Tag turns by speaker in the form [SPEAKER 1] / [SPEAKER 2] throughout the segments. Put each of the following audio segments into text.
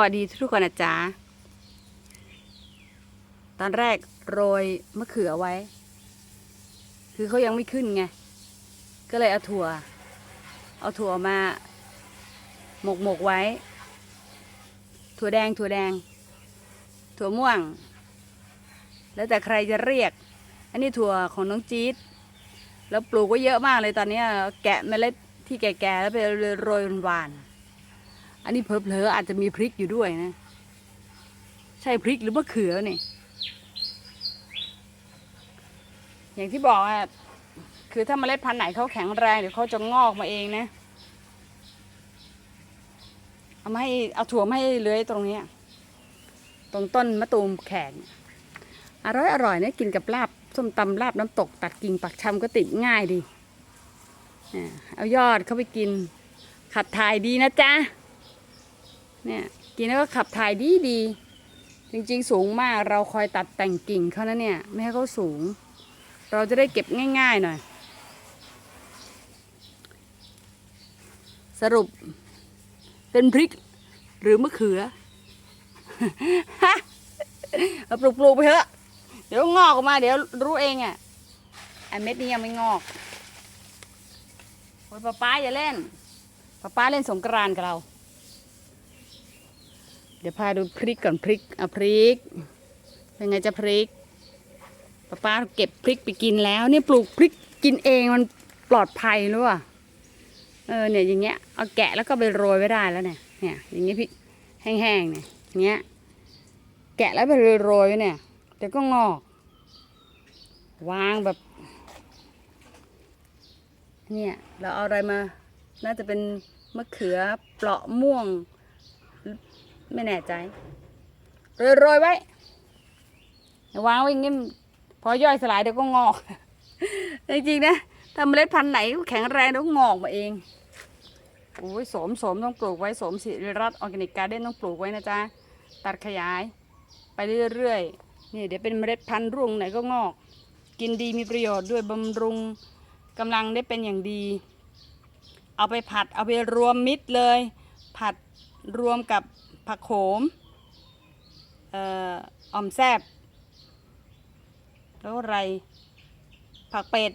[SPEAKER 1] วัสดีทุกคนนะจ๊ะ ตอนแรกโรยมะเขือไว้ คือเขายังไม่ขึ้นไง ก็เลยเอาถั่ว เอาถั่วมาหมกหมกไว้ ถั่วแดงถั่วแดง ถั่วม่วง แล้วแต่ใครจะเรียก อันนี้ถั่วของน้องจี๊ด แล้วปลูกไว้เยอะมากเลยตอนนี้ แกะเมล็ดที่แก่ๆแล้วไปโรยหวานๆ อันนี้เผลอๆอาจจะมีพริกอยู่ด้วยนะ ใช่พริกหรือมะเขือเนี่ยอย่างที่บอกอะคือถ้าเมล็ดพันธุ์ไหนเขาแข็งแรงเดี๋ยวเขาจะงอกมาเองนะ เอามาให้เอาถั่วมาให้เลื้อยตรงนี้ ตรงต้นมะตูมแขกอร่อยอร่อยเนี่ยกินกับลาบส้มตำลาบน้ำตก ตัดกิ่งปักชำก็ติดง่ายดี เอายอดเข้าไปกินขับถ่ายดีนะจ๊ะ เนี่ยกินแล้วก็ขับถ่ายดีดีจริงๆ สูงมากเราคอยตัดแต่งกิ่งเขานะเนี่ย ไม่ให้เขาสูง เราจะได้เก็บง่ายๆหน่อย สรุปเป็นพริกหรือมะเขือฮะเอาปลูกๆไปเถอะเดี๋ยวงอกออกมาเดี๋ยวรู้เองอะไอเม็ดนี้ยังไม่งอกโอ้ยป้าป้าอย่าเล่นป้าป้าเล่นสงกรานกับเรา เดี๋ยวพาดูพริกก่อนพริกเอาพริก เป็นไงจะพริกป้าป้าเก็บพริกไปกินแล้วเนี่ยปลูกพริกกินเองมันปลอดภัยรู้ป่ะเออเนี่ยอย่างเงี้ยเอาแกะแล้วก็ไปโรยไว้ได้แล้วเนี่ยเนี่ยอย่างเงี้ยพริกแห้งๆเนี่ยอย่างเงี้ยแกะแล้วไปโรยไว้เนี่ยเดี๋ยวก็งอก วางแบบ เนี่ยเราเอาอะไรมา น่าจะเป็นมะเขือเปราะม่วง ไม่แน่ใจโรยๆไว้วางไว้อย่างงี้พอย่อยสลายเดี๋ยวก็งอกจริงๆนะถ้าเมล็ดพันธุ์ไหนแข็งแรงเดี๋ยวก็งอกมาเองโอ้ยสมสมต้องปลูกไว้สมสิริรัตน์ออร์แกนิกการ์เด้นต้องปลูกไว้นะจ๊ะตัดขยาย ไปเรื่อยๆนี่เดี๋ยวเป็นเมล็ดพันธุ์รุ่งไหนก็งอก กินดีมีประโยชน์ด้วยบำรุงกำลังได้เป็นอย่างดี เอาไปผัดเอาไปรวมมิตรเลย ผัดรวมกับ ผักโขมเอ่ออ่อมแซบแล้วอะไร ผักเป็ด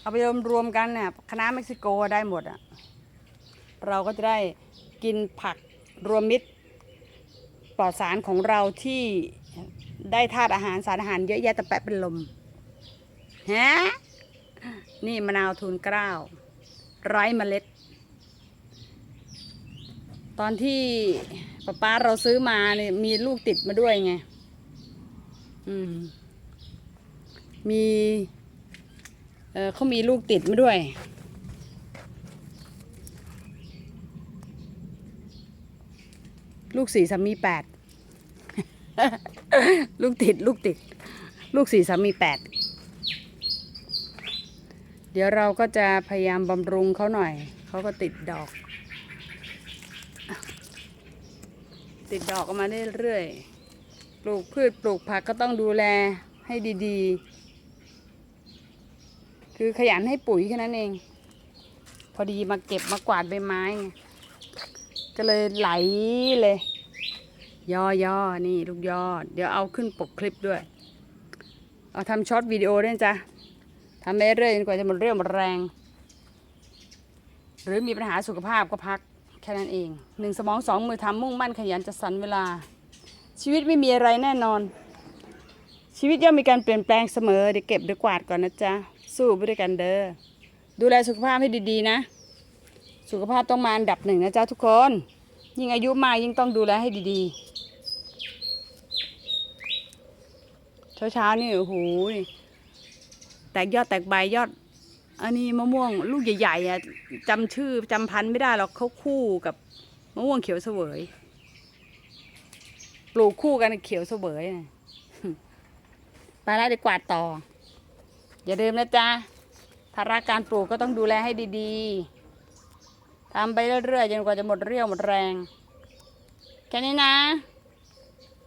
[SPEAKER 1] เอาไปรวมรวมๆกันเนี่ยคณะเม็กซิโกได้หมดอะ เราก็จะได้กินผักรวมมิตรปลอดสารของเราที่ได้ธาตุอาหารสารอาหารเยอะแยะแต่แปะเป็นลมฮะนี่มะนาวทูนเกล้า ไร้เมล็ด ตอนที่ป้าป้าเราซื้อมาเนี่ยมีลูกติดมาด้วยไง อืม มี เออเขามีลูกติดมาด้วย ลูกสี่สามีแปด ลูกติด ลูกติด ลูกสี่สามีแปด เดี๋ยวเราก็จะพยายามบำรุงเขาหน่อย เขาก็ติดดอก ติดดอกออกมาเรื่อยๆ ปลูกพืชปลูกผักก็ต้องดูแลให้ดีๆ คือขยันให้ปุ๋ยแค่นั้นเอง พอดีมาเก็บมากวาดใบไม้ ก็เลยไหลเลย ย่อย่อนี่ลูกยอด เดี๋ยวเอาขึ้นปกคลิปด้วย เอาทำช็อตวิดีโอด้วยจ้ะทำไปเรื่อยจนกว่าจะหมดเรี่ยวหมดแรง หรือมีปัญหาสุขภาพก็พัก แค่นั้นเองหนึ่งสมองสองมือทำมุ่งมั่นขยันจะสรรเวลา ชีวิตไม่มีอะไรแน่นอน ชีวิตย่อมมีการเปลี่ยนแปลงเสมอเดี๋ยวเก็บเดี๋ยวกวาดก่อนนะจ๊ะ สู้ไปด้วยกันเด้อดูแลสุขภาพให้ดีๆนะ สุขภาพต้องมาอันดับหนึ่งนะจ๊ะทุกคน ยิ่งอายุมากยิ่งต้องดูแลให้ดีๆ เช้าๆนี่โอ้โหแตกยอดแตกใบยอด อันนี้มะม่วงลูกใหญ่ๆอะจำชื่อจำพันธุ์ไม่ได้หรอกเขาคู่กับมะม่วงเขียวเสวย ปลูกคู่กันเขียวเสวยนะไปแล้วเดี๋ยวกวาดต่อ อย่าลืมนะจ๊ะถ้ารักการปลูกก็ต้องดูแลให้ดีๆทำไปเรื่อยๆจนกว่าจะหมดเรี่ยวหมดแรง แค่นี้นะ